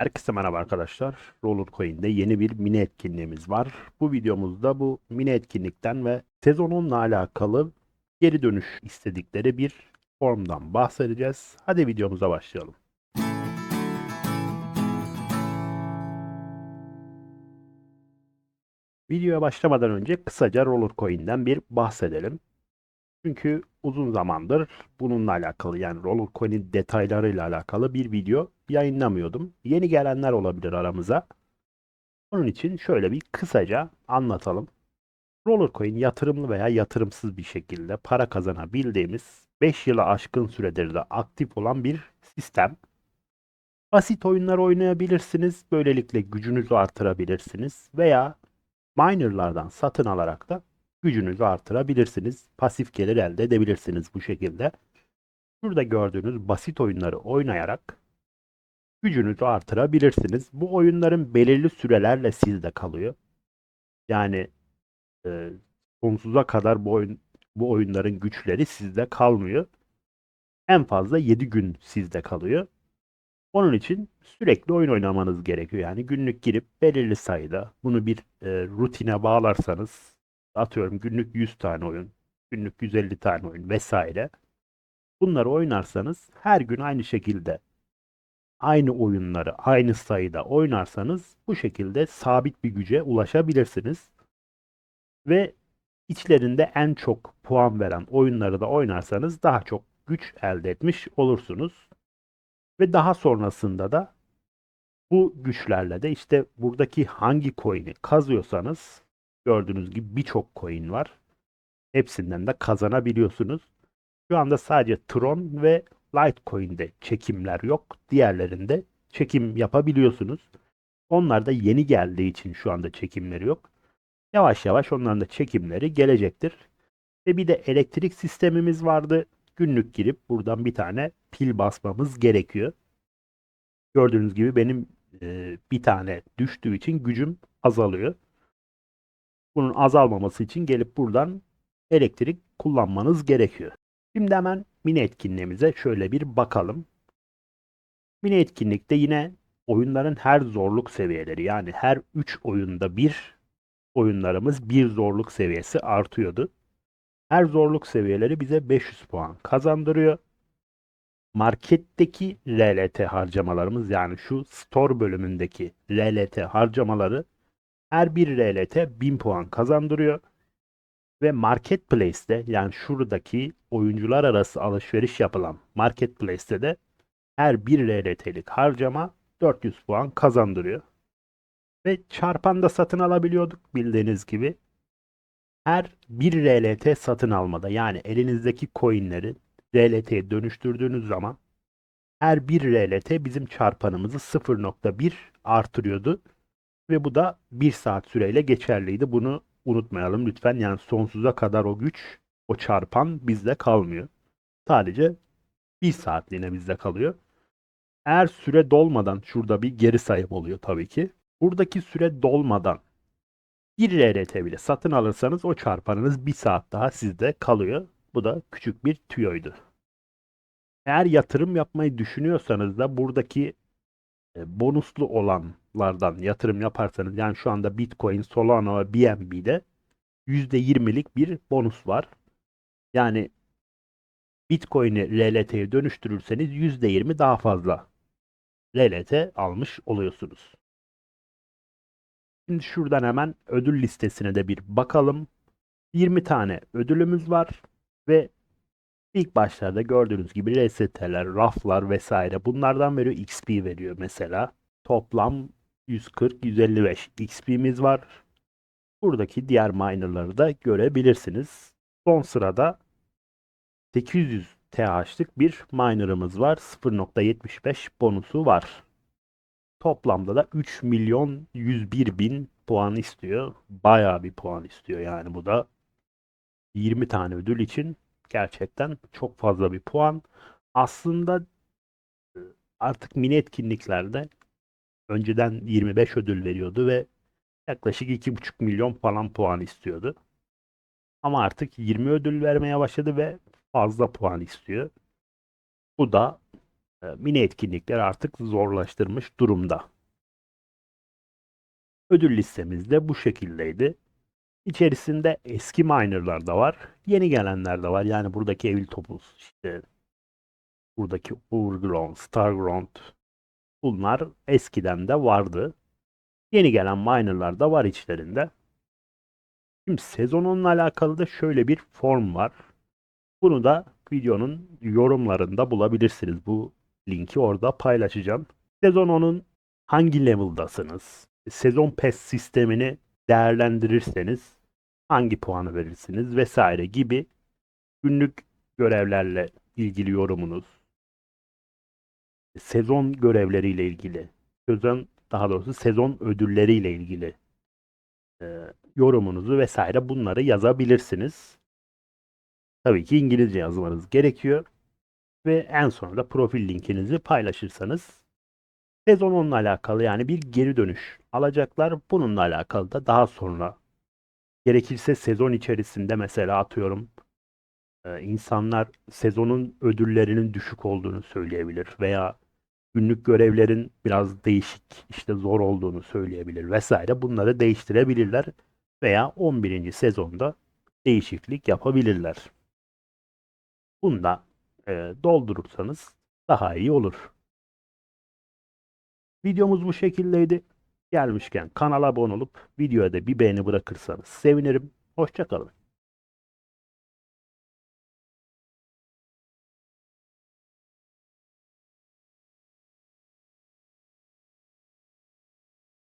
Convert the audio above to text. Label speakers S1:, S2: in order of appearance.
S1: Herkese merhaba arkadaşlar. Roller Coin'de yeni bir mini etkinliğimiz var. Bu videomuzda bu mini etkinlikten ve sezonunla alakalı geri dönüş istedikleri bir formdan bahsedeceğiz. Hadi videomuza başlayalım. Videoya başlamadan önce kısaca Roller Coin'den bir bahsedelim. Çünkü uzun zamandır bununla alakalı yani Roller Coin'in detaylarıyla alakalı bir video yayınlamıyordum. Yeni gelenler olabilir aramıza. Onun için şöyle bir kısaca anlatalım. Roller Coin yatırımlı veya yatırımsız bir şekilde para kazanabildiğimiz 5 yıla aşkın süredir de aktif olan bir sistem. Basit oyunlar oynayabilirsiniz. Böylelikle gücünüzü artırabilirsiniz. Veya minerlardan satın alarak da gücünüzü artırabilirsiniz. Pasif gelir elde edebilirsiniz bu şekilde. Burada gördüğünüz basit oyunları oynayarak gücünüzü artırabilirsiniz. Bu oyunların belirli sürelerle sizde kalıyor. Yani e, sonsuza kadar bu oyun bu oyunların güçleri sizde kalmıyor. En fazla 7 gün sizde kalıyor. Onun için sürekli oyun oynamanız gerekiyor. Yani günlük girip belirli sayıda bunu bir e, rutine bağlarsanız atıyorum günlük 100 tane oyun, günlük 150 tane oyun vesaire. Bunları oynarsanız her gün aynı şekilde aynı oyunları aynı sayıda oynarsanız bu şekilde sabit bir güce ulaşabilirsiniz. Ve içlerinde en çok puan veren oyunları da oynarsanız daha çok güç elde etmiş olursunuz. Ve daha sonrasında da bu güçlerle de işte buradaki hangi coin'i kazıyorsanız gördüğünüz gibi birçok coin var. Hepsinden de kazanabiliyorsunuz. Şu anda sadece Tron ve Litecoin'de çekimler yok. Diğerlerinde çekim yapabiliyorsunuz. Onlar da yeni geldiği için şu anda çekimleri yok. Yavaş yavaş onların da çekimleri gelecektir. Ve bir de elektrik sistemimiz vardı. Günlük girip buradan bir tane pil basmamız gerekiyor. Gördüğünüz gibi benim e, bir tane düştüğü için gücüm azalıyor. Bunun azalmaması için gelip buradan elektrik kullanmanız gerekiyor. Şimdi hemen mini etkinliğimize şöyle bir bakalım. Mini etkinlikte yine oyunların her zorluk seviyeleri yani her 3 oyunda bir oyunlarımız bir zorluk seviyesi artıyordu. Her zorluk seviyeleri bize 500 puan kazandırıyor. Marketteki RLT harcamalarımız yani şu store bölümündeki RLT harcamaları her bir RLT 1000 puan kazandırıyor. Ve Marketplace'te yani şuradaki oyuncular arası alışveriş yapılan Marketplace'te de her bir RLT'lik harcama 400 puan kazandırıyor. Ve çarpan da satın alabiliyorduk bildiğiniz gibi. Her bir RLT satın almada yani elinizdeki coinleri RLT'ye dönüştürdüğünüz zaman her bir RLT bizim çarpanımızı 0.1 artırıyordu. Ve bu da 1 saat süreyle geçerliydi. Bunu unutmayalım lütfen. Yani sonsuza kadar o güç, o çarpan bizde kalmıyor. Sadece 1 saatliğine bizde kalıyor. Eğer süre dolmadan şurada bir geri sayım oluyor tabii ki. Buradaki süre dolmadan 1 RRT bile satın alırsanız o çarpanınız 1 saat daha sizde kalıyor. Bu da küçük bir tüyoydu. Eğer yatırım yapmayı düşünüyorsanız da buradaki bonuslu olanlardan yatırım yaparsanız yani şu anda Bitcoin, Solana ve BNB'de %20'lik bir bonus var. Yani Bitcoin'i RLT'ye dönüştürürseniz %20 daha fazla RLT almış oluyorsunuz. Şimdi şuradan hemen ödül listesine de bir bakalım. 20 tane ödülümüz var ve ilk başlarda gördüğünüz gibi RST'ler, raflar vesaire bunlardan veriyor. XP veriyor mesela. Toplam 140-155 XP'miz var. Buradaki diğer minerları da görebilirsiniz. Son sırada 800 TH'lık bir miner'ımız var. 0.75 bonusu var. Toplamda da 3 milyon 101 bin puan istiyor. Bayağı bir puan istiyor yani bu da 20 tane ödül için gerçekten çok fazla bir puan. Aslında artık mini etkinliklerde önceden 25 ödül veriyordu ve yaklaşık 2,5 milyon falan puan istiyordu. Ama artık 20 ödül vermeye başladı ve fazla puan istiyor. Bu da mini etkinlikler artık zorlaştırmış durumda. Ödül listemiz de bu şekildeydi. İçerisinde eski minerlar da var. Yeni gelenler de var. Yani buradaki Evil Topuz, işte buradaki Overgrown, Starground bunlar eskiden de vardı. Yeni gelen minerlar da var içlerinde. Şimdi sezonunla alakalı da şöyle bir form var. Bunu da videonun yorumlarında bulabilirsiniz. Bu linki orada paylaşacağım. Sezon 10'un hangi level'dasınız? Sezon pass sistemini değerlendirirseniz hangi puanı verirsiniz vesaire gibi günlük görevlerle ilgili yorumunuz, sezon görevleriyle ilgili, sezon daha doğrusu sezon ödülleriyle ilgili e, yorumunuzu vesaire bunları yazabilirsiniz. Tabii ki İngilizce yazmanız gerekiyor. Ve en sonra da profil linkinizi paylaşırsanız sezon onunla alakalı yani bir geri dönüş alacaklar. Bununla alakalı da daha sonra gerekirse sezon içerisinde mesela atıyorum e, insanlar sezonun ödüllerinin düşük olduğunu söyleyebilir veya günlük görevlerin biraz değişik işte zor olduğunu söyleyebilir vesaire. Bunları değiştirebilirler veya 11. sezonda değişiklik yapabilirler. Bunu da e, doldurursanız daha iyi olur. Videomuz bu şekildeydi. Gelmişken kanala abone olup videoya da bir beğeni bırakırsanız sevinirim. Hoşçakalın.